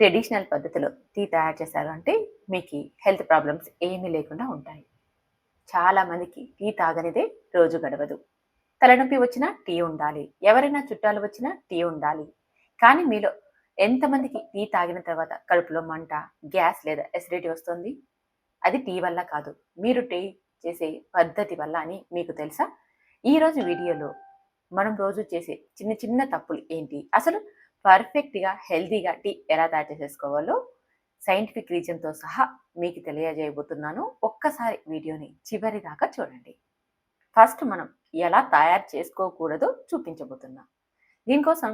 Traditional పద్ధతిలో tea తయారు చేశారు అంటే మీకు హెల్త్ ప్రాబ్లమ్స్ ఏమీ లేకుండా ఉంటాయి. చాలామందికి టీ తాగనిదే రోజు గడవదు. తలనొప్పి వచ్చినా టీ ఉండాలి. ఎవరైనా చుట్టాలు వచ్చినా టీ ఉండాలి. కానీ మీలో ఎంతమందికి టీ తాగిన తర్వాత కడుపులో మంట గ్యాస్ లేదా ఎసిడిటీ వస్తుంది? అది టీ వల్ల కాదు. మీరు టీ చేసే పద్ధతి వల్ల అని మీకు తెలుసా? ఈరోజు వీడియోలో మనం రోజు చేసే చిన్న చిన్న తప్పులు ఏంటి? అసలు పర్ఫెక్ట్గా హెల్తీగా టీ ఎలా తయారు చేసేసుకోవాలో సైంటిఫిక్ రీజన్తో సహా మీకు తెలియజేయబోతున్నాను. ఒక్కసారి వీడియోని చివరి దాకా చూడండి. ఫస్ట్ మనం ఎలా తయారు చేసుకోకూడదో చూపించబోతున్నా. దీనికోసం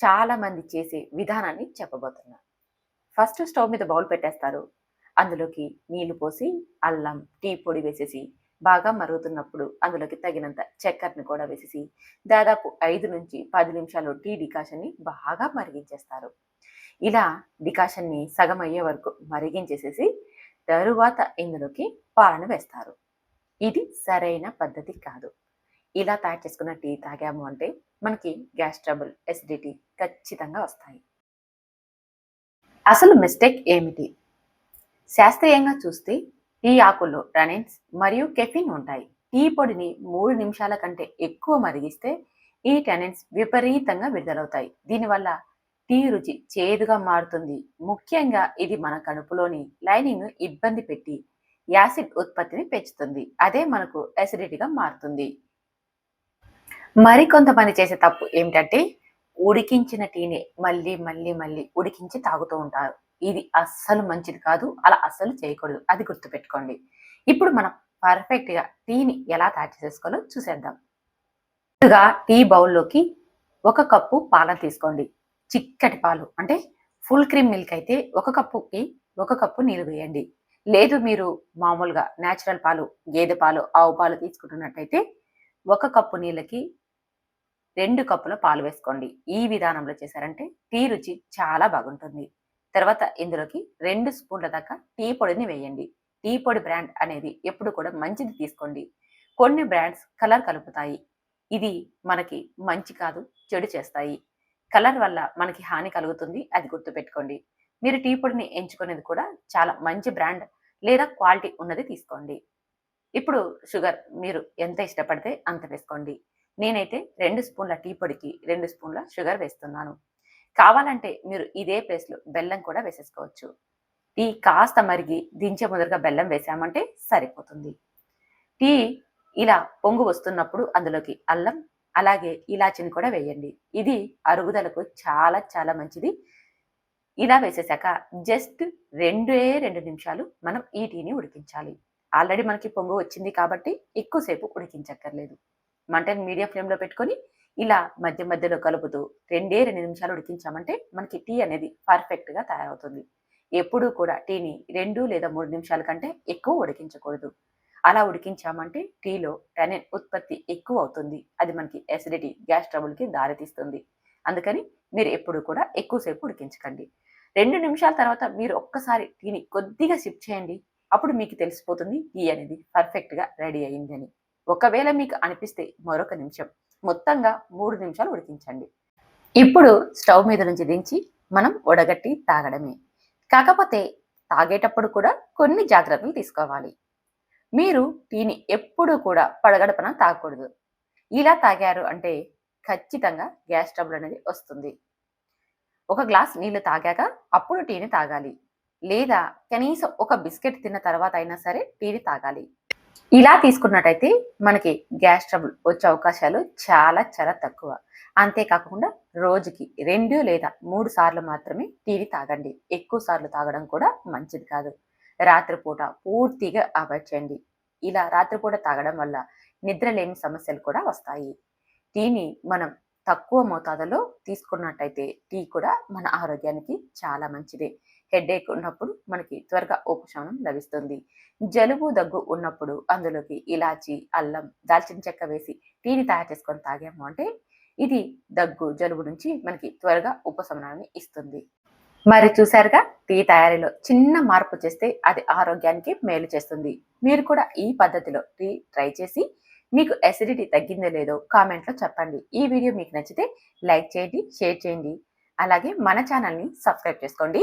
చాలామంది చేసే విధానాన్ని చెప్పబోతున్నా. ఫస్ట్ స్టవ్ మీద బౌల్ పెట్టేస్తారు. అందులోకి నీళ్ళు పోసి అల్లం టీ పొడి వేసేసి బాగా మరుగుతున్నప్పుడు అందులోకి తగినంత చక్కెరను కూడా వేసేసి దాదాపు ఐదు నుంచి పది నిమిషాలు టీ డికాషన్ని బాగా మరిగించేస్తారు. ఇలా డికాషన్ని సగం అయ్యే వరకు మరిగించేసేసి తరువాత ఇందులోకి పాలను వేస్తారు. ఇది సరైన పద్ధతి కాదు. ఇలా తయారు చేసుకున్న టీ తాగాము అంటే మనకి గ్యాస్ ట్రబుల్ ఎసిడిటీ ఖచ్చితంగా వస్తాయి. అసలు మిస్టేక్ ఏమిటి? శాస్త్రీయంగా చూస్తే టీ ఆకుల్లో రనిన్స్ మరియు కెఫిన్ ఉంటాయి. టీ పొడిని మూడు నిమిషాల కంటే ఎక్కువ మరిగిస్తే ఈ టెనెన్స్ విపరీతంగా విడుదలవుతాయి. దీనివల్ల టీ రుచి చేదుగా మారుతుంది. ముఖ్యంగా ఇది మన కడుపులోని లైనింగ్ను ఇబ్బంది పెట్టి యాసిడ్ ఉత్పత్తిని పెంచుతుంది. అదే మనకు ఎసిడిటీగా మారుతుంది. మరికొంతమంది చేసే తప్పు ఏమిటంటే ఉడికించిన టీని మళ్ళీ మళ్ళీ మళ్ళీ ఉడికించి తాగుతూ ఉంటారు. ఇది అస్సలు మంచిది కాదు. అలా అస్సలు చేయకూడదు. అది గుర్తుపెట్టుకోండి. ఇప్పుడు మనం పర్ఫెక్ట్గా టీని ఎలా తయారు చేసుకోవాలో చూసేద్దాం. ముందుగా టీ బౌల్లోకి ఒక కప్పు పాలను తీసుకోండి. చిక్కటి పాలు. అంటే ఫుల్ క్రీమ్ మిల్క్ అయితే ఒక కప్పుకి ఒక కప్పు నీళ్ళు వేయండి. లేదు మీరు మామూలుగా న్యాచురల్ పాలు గేదె పాలు ఆవు పాలు తీసుకుంటున్నట్టయితే ఒక కప్పు నీళ్ళకి రెండు కప్పుల పాలు వేసుకోండి. ఈ విధానంలో చేశారంటే టీ రుచి చాలా బాగుంటుంది. తర్వాత ఇందులోకి రెండు స్పూన్ల దాకా టీ పొడిని వేయండి. టీ పొడి బ్రాండ్ అనేది ఎప్పుడు కూడా మంచిది తీసుకోండి. కొన్ని బ్రాండ్స్ కలర్ కలుపుతాయి. ఇది మనకి మంచి కాదు చెడు చేస్తాయి. కలర్ వల్ల మనకి హాని కలుగుతుంది అది గుర్తుపెట్టుకోండి. మీరు టీ పొడిని ఎంచుకునేది కూడా చాలా మంచి బ్రాండ్ లేదా క్వాలిటీ ఉన్నది తీసుకోండి. ఇప్పుడు షుగర్ మీరు ఎంత ఇష్టపడితే అంత వేసుకోండి. నేనైతే రెండు స్పూన్ల టీ పొడికి రెండు స్పూన్ల షుగర్ వేస్తున్నాను. కావాలంటే మీరు ఇదే ప్లేస్లో బెల్లం కూడా వేసేసుకోవచ్చు. టీ కాస్త మరిగి దించే ముదరుగా బెల్లం వేసామంటే సరిపోతుంది. టీ ఇలా పొంగు వస్తున్నప్పుడు అందులోకి అల్లం అలాగే ఇలాచిని కూడా వేయండి. ఇది అరుగుదలకు చాలా చాలా మంచిది. ఇలా వేసేసాక జస్ట్ రెండే రెండు నిమిషాలు మనం ఈ టీని ఉడికించాలి. ఆల్రెడీ మనకి పొంగు వచ్చింది కాబట్టి ఎక్కువసేపు ఉడికించక్కర్లేదు. మంటని మీడియం ఫ్లేమ్లో పెట్టుకొని ఇలా మధ్య మధ్యలో కలుపుతూ రెండే రెండు నిమిషాలు ఉడికించామంటే మనకి టీ అనేది పర్ఫెక్ట్గా తయారవుతుంది. ఎప్పుడూ కూడా టీని రెండు లేదా మూడు నిమిషాల కంటే ఎక్కువ ఉడికించకూడదు. అలా ఉడికించామంటే టీలో టెనిన్ ఉత్పత్తి ఎక్కువ అవుతుంది. అది మనకి ఎసిడిటీ గ్యాస్ ట్రబుల్కి దారితీస్తుంది. అందుకని మీరు ఎప్పుడు కూడా ఎక్కువసేపు ఉడికించకండి. రెండు నిమిషాల తర్వాత మీరు ఒక్కసారి టీని కొద్దిగా సిప్ చేయండి. అప్పుడు మీకు తెలిసిపోతుంది టీ అనేది పర్ఫెక్ట్గా రెడీ అయిందని. ఒకవేళ మీకు అనిపిస్తే మరొక నిమిషం. మొత్తంగా మూడు నిమిషాలు ఉడికించండి. ఇప్పుడు స్టవ్ మీద నుంచి దించి మనం ఉడగట్టి తాగడమే. కాకపోతే తాగేటప్పుడు కూడా కొన్ని జాగ్రత్తలు తీసుకోవాలి. మీరు టీని ఎప్పుడూ కూడా పడగడపన తాగకూడదు. ఇలా తాగారు అంటే ఖచ్చితంగా గ్యాస్ ట్రబుల్ అనేది వస్తుంది. ఒక గ్లాస్ నీళ్ళు తాగాక అప్పుడు టీని తాగాలి. లేదా కనీసం ఒక బిస్కెట్ తిన్న తర్వాత అయినా సరే టీని తాగాలి. ఇలా తీసుకున్నట్టయితే మనకి గ్యాస్ ట్రబుల్ వచ్చే అవకాశాలు చాలా చాలా తక్కువ. అంతేకాకుండా రోజుకి రెండు లేదా మూడు సార్లు మాత్రమే టీని తాగండి. ఎక్కువ సార్లు తాగడం కూడా మంచిది కాదు. రాత్రిపూట పూర్తిగా అవాయిడ్ చేయండి. ఇలా రాత్రిపూట తాగడం వల్ల నిద్ర లేని సమస్యలు కూడా వస్తాయి. టీని మనం తక్కువ మోతాదులో తీసుకున్నట్టయితే టీ కూడా మన ఆరోగ్యానికి చాలా మంచిది. హెడేక్ ఉన్నప్పుడు మనకి త్వరగా ఉపశమనం లభిస్తుంది. జలుబు దగ్గు ఉన్నప్పుడు అందులోకి ఇలాచి అల్లం దాల్చిన చెక్క వేసి టీని తయారు చేసుకొని తాగాము అంటే ఇది దగ్గు జలుబు నుంచి మనకి త్వరగా ఉపశమనాన్ని ఇస్తుంది. మరి చూసారుగా టీ తయారీలో చిన్న మార్పు చేస్తే అది ఆరోగ్యానికి మేలు చేస్తుంది. మీరు కూడా ఈ పద్ధతిలో టీ ట్రై చేసి మీకు ఎసిడిటీ తగ్గిందో లేదో కామెంట్లో చెప్పండి. ఈ వీడియో మీకు నచ్చితే లైక్ చేయండి షేర్ చేయండి. అలాగే మన ఛానల్ని సబ్స్క్రైబ్ చేసుకోండి.